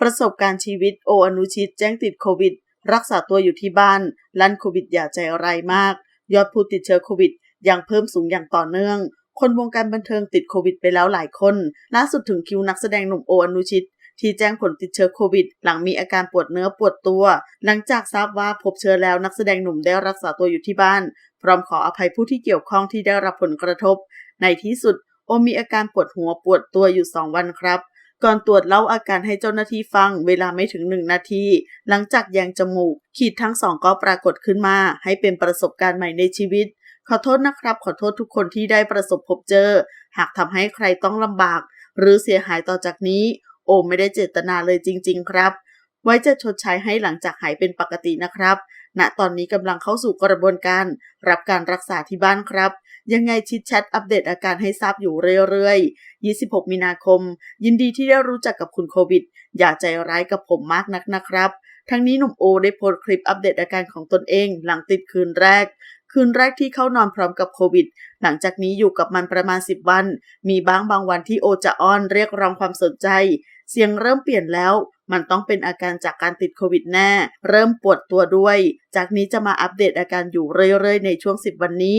ประสบการณ์ชีวิตโออนุชิตแจ้งติดโควิด รักษาตัวอยู่ที่บ้าน ลั่นโควิดอย่าใจร้ายมาก ยอดผู้ติดเชื้อโควิดยังเพิ่มสูงอย่างต่อเนื่อง คนวงการบันเทิงติดโควิดไปแล้วหลายคนล่าสุดถึงคิวนักแสดงหนุ่มโออนุชิตที่แจ้งผลติดเชื้อโควิด หลังมีอาการปวดเนื้อปวดตัว หลังจากทราบว่าพบเชื้อแล้วนักแสดงหนุ่มได้รักษาตัวอยู่ที่บ้าน พร้อมขออภัยผู้ที่เกี่ยวข้องที่ได้รับผลกระทบ ในที่สุด โอมีอาการปวดหัวปวดตัวอยู่ 2 วันครับ ก่อนตรวจเล่าอาการให้เจ้าหน้าที่ฟังเวลาไม่ถึง1นาที หลังจากแยงจมูก ขีดทั้งสองก็ปรากฏขึ้นมา ให้เป็นประสบการณ์ใหม่ในชีวิต ขอโทษนะครับ ขอโทษทุกคนที่ได้ประสบพบเจอ หากทำให้ใครต้องลำบาก หรือเสียหายต่อจากนี้ โอไม่ได้เจตนาเลยจริง ๆ ครับ ไว้จะชดใช้ให้หลังจากหายเป็นปกตินะครับ ณตอนนี้กำลังเข้าสู่กระบวนการ รับการรักษาที่บ้านครับ ยังไงชิดแชทอัปเดตอาการให้ทราบอยู่เรื่อยๆ 26 มีนาคม ยินดีที่ได้รู้จักกับคุณโควิด อย่าใจร้ายกับผมมากนักนะครับ ทั้งนี้หนุ่มโอได้โพสต์คลิปอัปเดตอาการของตนเอง หลังติดคืนแรก คืนแรกที่เข้านอนพร้อมกับโควิด หลังจากนี้อยู่กับมันประมาณ 10 วัน มีบ้างบางวันที่โอจะอ้อนเรียกร้องความสนใจ เสียงเริ่มเปลี่ยนแล้วมันต้องเป็นอาการจากการติดโควิดแน่ เริ่มปวดตัวด้วย จากนี้จะมาอัปเดตอาการอยู่เรื่อยๆ ในช่วง 10 วันนี้